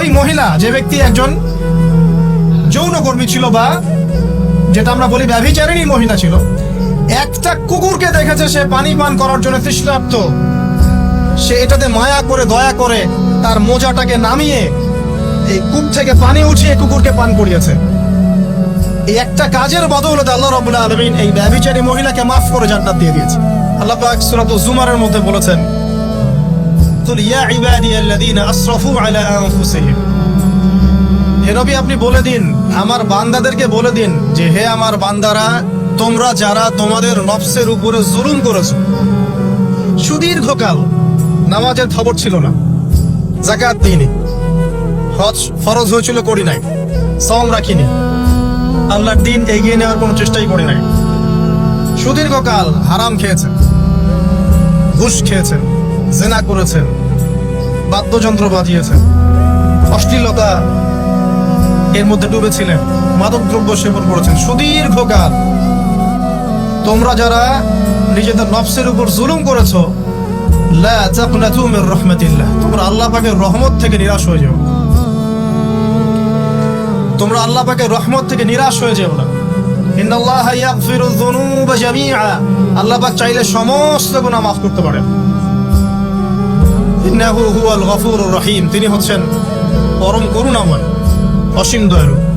ওই মহিলা, যে ব্যক্তি একজন যৌনকর্মী ছিল বা যেটা আমরা বলি ব্যভিচারিণী মহিলা ছিল, একটা কুকুরকে দেখেছে, সে পানি পান করার জন্য তৃষ্ণার্ত। সে এটাতে মায়া করে, দয়া করে তার মোজাটাকে নামিয়ে এই কূপ থেকে পানি উঠিয়ে কুকুরকে পান করিয়েছে। এই একটা কাজের বদৌলতে আল্লাহ রাব্বুল আলামিন এই ব্যভিচারী মহিলাকে মাফ করে জান্নাত দিয়ে দিয়েছে। আল্লাহ সূরাত জুমারের মধ্যে বলেছেন আপনি বলে দিন, আমার বান্দাদেরকে বলে দিন যে, হে আমার বান্দারা, তোমরা যারা তোমাদের নফসের উপরে জুলুম সুদীর্ঘকাল নামাজের খবর ছিল না জাকাত দিইনি, হজ ফরজ হয়েছিল, করি নাই সম রাখিনি, আল্লাহর দিন এগিয়ে নেওয়ার কোনো চেষ্টাই করি নাই। সুদীর্ঘকাল হারাম খেয়েছেন, ঘুষ খেয়েছেন জেনা করেছেন, বাদ্যযন্ত্র বাজিয়েছেন। অশ্লীলতা এর মধ্যে ডুবেছিলেন। মাদক দ্রব্য সেবন করেছেন। সুদীর্ঘকাল তোমরা যারা নিজেদের নফসের উপর জুলুম করেছ তোমরা আল্লাহ পাকের রহমত থেকে নিরাশ হয়ে যাও তোমরা আল্লাহ পাকের রহমত থেকে নিরাশ হয়ে যেও না। আল্লাহ পাক চাইলে সমস্ত গুনাহ মাফ করতে পারেন। ইন্নাহু হুয়াল গফুরুর রহিম। তিনি হচ্ছেন পরম করুণাময় অসীম দয়ালু।